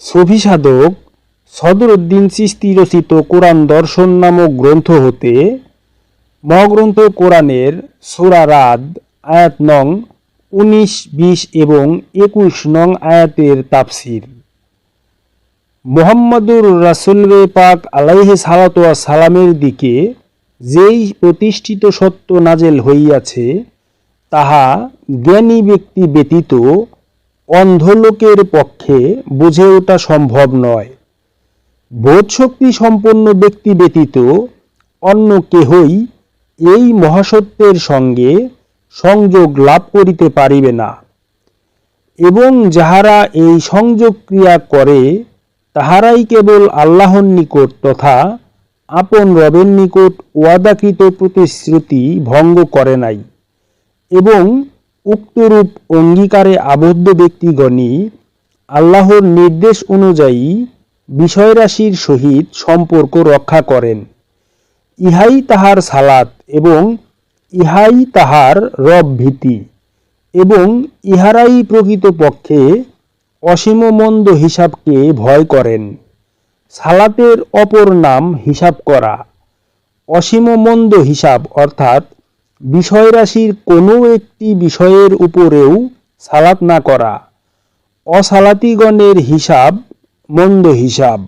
সফি সাধক সদরুদ্দিন চিস্তি রচিত কোরআন দর্শন নামক গ্রন্থ হতে মহাগ্রন্থ কোরআনের সূরা রাদ, আয়াত নং উনিশ, বিশ এবং একুশ নং আয়াতের তাফসির। মোহাম্মদুর রাসুলরে পাক আলাইহে সালাত ওয়া সালামের দিকে যেই প্রতিষ্ঠিত সত্য নাজেল হইয়াছে, তাহা জ্ঞানী ব্যক্তি ব্যতীত অন্ধলোকের পক্ষে বুঝে ওঠা সম্ভব নয়। বোধশক্তি সম্পন্ন ব্যক্তি ব্যতীত অন্য কেহই এই মহাসত্যের সঙ্গে সংযোগ লাভ করিতে পারিবে না। এবং যাহারা এই সংযোগ ক্রিয়া করে, তাহারাই কেবল আল্লাহর নিকট তথা আপন রবের নিকট ওয়াদাকৃত প্রতিশ্রুতি ভঙ্গ করে নাই। এবং উক্তরূপ অঙ্গীকারে আবদ্ধ ব্যক্তিগণই আল্লাহর নির্দেশ অনুযায়ী বিষয়রাশির সহিত সম্পর্ক রক্ষা করেন। ইহাই তাহার সালাত এবং ইহাই তাহার রব ভীতি এবং ইহারাই প্রকৃতপক্ষে অসীম মন্দ হিসাবকে ভয় করেন। সালাতের অপর নাম হিসাব করা। অসীম মন্দ হিসাব অর্থাৎ বিষয়রাশির কোনো একটি বিষয়ের উপরেও সালাত না করা। অসালাতিগণের হিসাব মন্দ হিসাব।